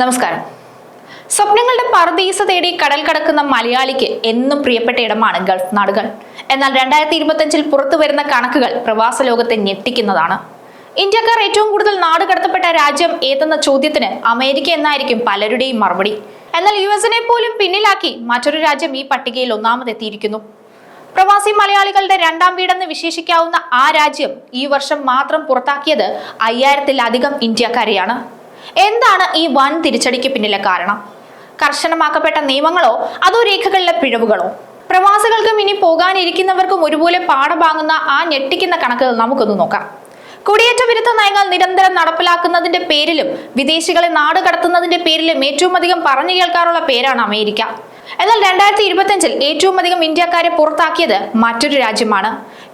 നമസ്കാരം. സ്വപ്നങ്ങളുടെ പറദീസ തേടി കടൽ കടക്കുന്ന മലയാളിക്ക് എന്നും പ്രിയപ്പെട്ട ഇടമാണ് ഗൾഫ് നാടുകൾ. എന്നാൽ രണ്ടായിരത്തി ഇരുപത്തിയഞ്ചിൽ പുറത്തു വരുന്ന കണക്കുകൾ പ്രവാസ ലോകത്തെ ഞെട്ടിക്കുന്നതാണ്. ഇന്ത്യക്കാർ ഏറ്റവും കൂടുതൽ നാട് കടത്തപ്പെട്ട രാജ്യം ഏതെന്ന ചോദ്യത്തിന് അമേരിക്ക എന്നായിരിക്കും പലരുടെയും മറുപടി. എന്നാൽ യു എസിനെ പോലും പിന്നിലാക്കി മറ്റൊരു രാജ്യം ഈ പട്ടികയിൽ ഒന്നാമതെത്തിയിരിക്കുന്നു. പ്രവാസി മലയാളികളുടെ രണ്ടാം വീടെന്ന് വിശേഷിക്കാവുന്ന ആ രാജ്യം ഈ വർഷം മാത്രം പുറത്താക്കിയത് അയ്യായിരത്തിലധികം ഇന്ത്യക്കാരെയാണ്. എന്താണ് ഈ വൻ തിരിച്ചടിക്ക് പിന്നിലെ കാരണം? കർശനമാക്കപ്പെട്ട നിയമങ്ങളോ അതോ രേഖകളിലെ പിഴവുകളോ? പ്രവാസികൾക്കും ഇനി പോകാനിരിക്കുന്നവർക്കും ഒരുപോലെ പാഠഭാങ്ങുന്ന ആ ഞെട്ടിക്കുന്ന കണക്കുകൾ നമുക്കൊന്ന് നോക്കാം. കുടിയേറ്റ വിരുദ്ധ നയങ്ങൾ നിരന്തരം നടപ്പിലാക്കുന്നതിന്റെ പേരിലും വിദേശികളെ നാട് കടത്തുന്നതിന്റെ പേരിലും ഏറ്റവും അധികം പറഞ്ഞു കേൾക്കാറുള്ള പേരാണ് അമേരിക്ക. എന്നാൽ രണ്ടായിരത്തി ഇരുപത്തിയഞ്ചിൽ ഏറ്റവും അധികം ഇന്ത്യക്കാരെ പുറത്താക്കിയത് മറ്റൊരു രാജ്യമാണ്.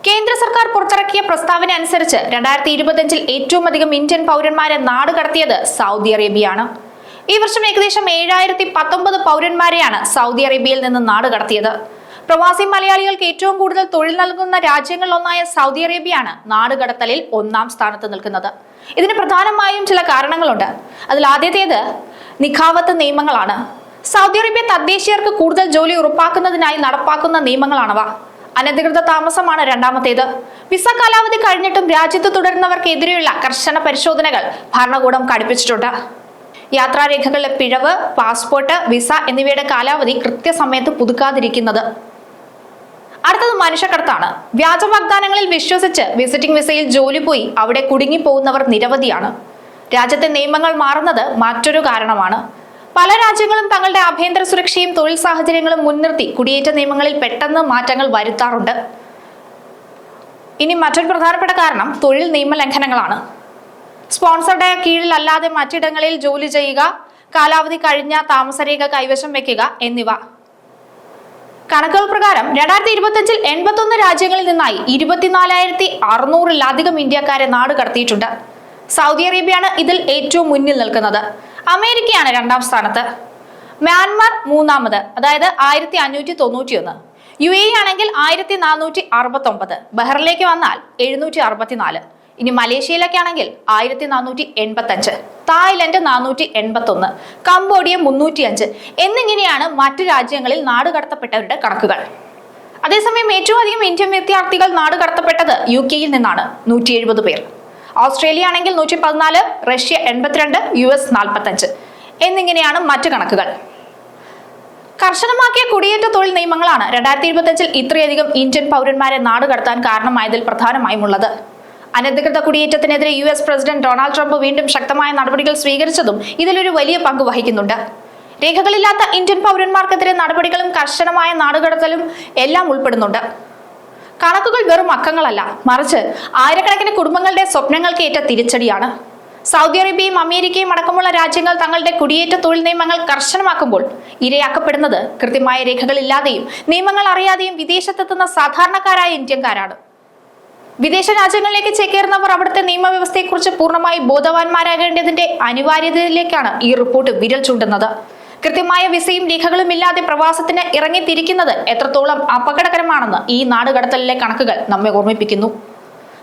കേന്ദ്ര സർക്കാർ പുറത്തിറക്കിയ പ്രസ്താവന അനുസരിച്ച് രണ്ടായിരത്തി ഇരുപത്തിയഞ്ചിൽ ഏറ്റവും അധികം ഇന്ത്യൻ പൗരന്മാരെ നാട് കടത്തിയത് സൗദി അറേബ്യയാണ്. ഈ വർഷം ഏകദേശം ഏഴായിരത്തി പത്തൊമ്പത് പൗരന്മാരെയാണ് സൗദി അറേബ്യയിൽ നിന്ന് നാട് കടത്തിയത്. പ്രവാസി മലയാളികൾക്ക് ഏറ്റവും കൂടുതൽ തൊഴിൽ നൽകുന്ന രാജ്യങ്ങളിലൊന്നായ സൗദി അറേബ്യയാണ് നാടുകടത്തലിൽ ഒന്നാം സ്ഥാനത്ത് നിൽക്കുന്നത്. ഇതിന് പ്രധാനമായും ചില കാരണങ്ങളുണ്ട്. അതിൽ ആദ്യത്തേത് നിഖാവത്ത് നിയമങ്ങളാണ്. സൗദി അറേബ്യ തദ്ദേശീയർക്ക് കൂടുതൽ ജോലി ഉറപ്പാക്കുന്നതിനായി നടപ്പാക്കുന്ന നിയമങ്ങളാണവ. അനധികൃത താമസമാണ് രണ്ടാമത്തേത്. വിസ കാലാവധി കഴിഞ്ഞിട്ടും രാജ്യത്ത് തുടരുന്നവർക്കെതിരെയുള്ള കർശന പരിശോധനകൾ ഭരണകൂടം കടുപ്പിച്ചിട്ടുണ്ട്. യാത്രാരേഖകളിലെ പിഴവ് പാസ്പോർട്ട് വിസ എന്നിവയുടെ കാലാവധി കൃത്യസമയത്ത് പുതുക്കാതിരിക്കുന്നത്. അടുത്തത് മനുഷ്യക്കടത്താണ്. വ്യാജ വാഗ്ദാനങ്ങളിൽ വിശ്വസിച്ച് വിസിറ്റിംഗ് വിസയിൽ ജോലി പോയി അവിടെ കുടുങ്ങിപ്പോകുന്നവർ നിരവധിയാണ്. രാജ്യത്തെ നിയമങ്ങൾ മാറുന്നത് മറ്റൊരു കാരണമാണ്. പല രാജ്യങ്ങളും തങ്ങളുടെ ആഭ്യന്തര സുരക്ഷയും തൊഴിൽ സാഹചര്യങ്ങളും മുൻനിർത്തി കുടിയേറ്റ നിയമങ്ങളിൽ പെട്ടെന്ന് മാറ്റങ്ങൾ വരുത്താറുണ്ട്. ഇനി മറ്റൊരു പ്രധാനപ്പെട്ട കാരണം തൊഴിൽ നിയമലംഘനങ്ങളാണ് സ്പോൺസറുടെ കീഴിലല്ലാതെ മറ്റിടങ്ങളിൽ ജോലി ചെയ്യുക കാലാവധി കഴിഞ്ഞ താമസരേഖ കൈവശം വെക്കുക എന്നിവ. കണക്കുകൾ പ്രകാരം രണ്ടായിരത്തി ഇരുപത്തിയഞ്ചിൽ എൺപത്തൊന്ന് രാജ്യങ്ങളിൽ നിന്നായി ഇരുപത്തിനാലായിരത്തി അറുന്നൂറിലധികം ഇന്ത്യക്കാരെ നാട് കടത്തിയിട്ടുണ്ട് സൗദി അറേബ്യയാണ് ഇതിൽ ഏറ്റവും മുന്നിൽ നിൽക്കുന്നത്. അമേരിക്കയാണ് രണ്ടാം സ്ഥാനത്ത്. മ്യാൻമാർ മൂന്നാമത് അതായത് ആയിരത്തി അഞ്ഞൂറ്റി തൊണ്ണൂറ്റി ഒന്ന് യു എ ആണെങ്കിൽ ആയിരത്തി നാനൂറ്റി അറുപത്തി ഒമ്പത് ബഹ്റിലേക്ക് വന്നാൽ എഴുന്നൂറ്റി അറുപത്തിനാല് ഇനി മലേഷ്യയിലൊക്കെ ആണെങ്കിൽ ആയിരത്തി നാനൂറ്റി എൺപത്തി അഞ്ച് തായ്ലൻഡ് നാനൂറ്റി എൺപത്തി ഒന്ന് കംബോഡിയ മുന്നൂറ്റി അഞ്ച് എന്നിങ്ങനെയാണ് മറ്റു രാജ്യങ്ങളിൽ നാട് കടത്തപ്പെട്ടവരുടെ കണക്കുകൾ. അതേസമയം ഏറ്റവും അധികം ഇന്ത്യൻ വിദ്യാർത്ഥികൾ നാട് കടത്തപ്പെട്ടത് യു കെയിൽ നിന്നാണ്. നൂറ്റി എഴുപത് പേർ. ഓസ്ട്രേലിയ ആണെങ്കിൽ നൂറ്റി പതിനാല് റഷ്യ എൺപത്തിരണ്ട് യു എസ് നാൽപ്പത്തഞ്ച്. എന്നിങ്ങനെയാണ് മറ്റു കണക്കുകൾ. കർശനമാക്കിയ കുടിയേറ്റ തൊഴിൽ നിയമങ്ങളാണ് രണ്ടായിരത്തി ഇരുപത്തിയഞ്ചിൽ ഇത്രയധികം ഇന്ത്യൻ പൗരന്മാരെ നാട് കടത്താൻ കാരണമായതിൽ പ്രധാനമായും ഉള്ളത് അനധികൃത കുടിയേറ്റത്തിനെതിരെ U S president Donald Trump വീണ്ടും ശക്തമായ നടപടികൾ സ്വീകരിച്ചതും ഇതിലൊരു വലിയ പങ്ക് വഹിക്കുന്നുണ്ട്. രേഖകളില്ലാത്ത ഇന്ത്യൻ പൗരന്മാർക്കെതിരെ നടപടികളും കർശനമായ നാടുകടത്തലും എല്ലാം ഉൾപ്പെടുന്നുണ്ട്. കണക്കുകൾ വെറും അക്കങ്ങളല്ല. മറിച്ച് ആയിരക്കണക്കിന് കുടുംബങ്ങളുടെ സ്വപ്നങ്ങൾക്ക് ഏറ്റ തിരിച്ചടിയാണ്. സൗദി അറേബ്യയും അമേരിക്കയും അടക്കമുള്ള രാജ്യങ്ങൾ തങ്ങളുടെ കുടിയേറ്റ തൊഴിൽ നിയമങ്ങൾ കർശനമാക്കുമ്പോൾ ഇരയാക്കപ്പെടുന്നത് കൃത്യമായ രേഖകളില്ലാതെയും നിയമങ്ങൾ അറിയാതെയും വിദേശത്തെത്തുന്ന സാധാരണക്കാരായ ഇന്ത്യക്കാരാണ്. വിദേശ രാജ്യങ്ങളിലേക്ക് ചേക്കേറുന്നവർ അവിടുത്തെ നിയമവ്യവസ്ഥയെക്കുറിച്ച് പൂർണമായി ബോധവാന്മാരാകേണ്ടതിന്റെ അനിവാര്യതയിലേക്കാണ് ഈ റിപ്പോർട്ട് വിരൽ ചൂണ്ടുന്നത്. കൃത്യമായ വിസയും രേഖകളും ഇല്ലാതെ പ്രവാസത്തിന് ഇറങ്ങിത്തിരിക്കുന്നത് എത്രത്തോളം അപകടകരമാണെന്ന് ഈ നാടുകടത്തലിലെ കണക്കുകൾ നമ്മെ ഓർമ്മിപ്പിക്കുന്നു.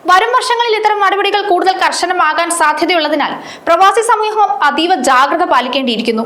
വരും വർഷങ്ങളിൽ ഇത്തരം നടപടികൾ കൂടുതൽ കർശനമാകാൻ സാധ്യതയുള്ളതിനാൽ പ്രവാസി സമൂഹം അതീവ ജാഗ്രത പാലിക്കേണ്ടിയിരിക്കുന്നു.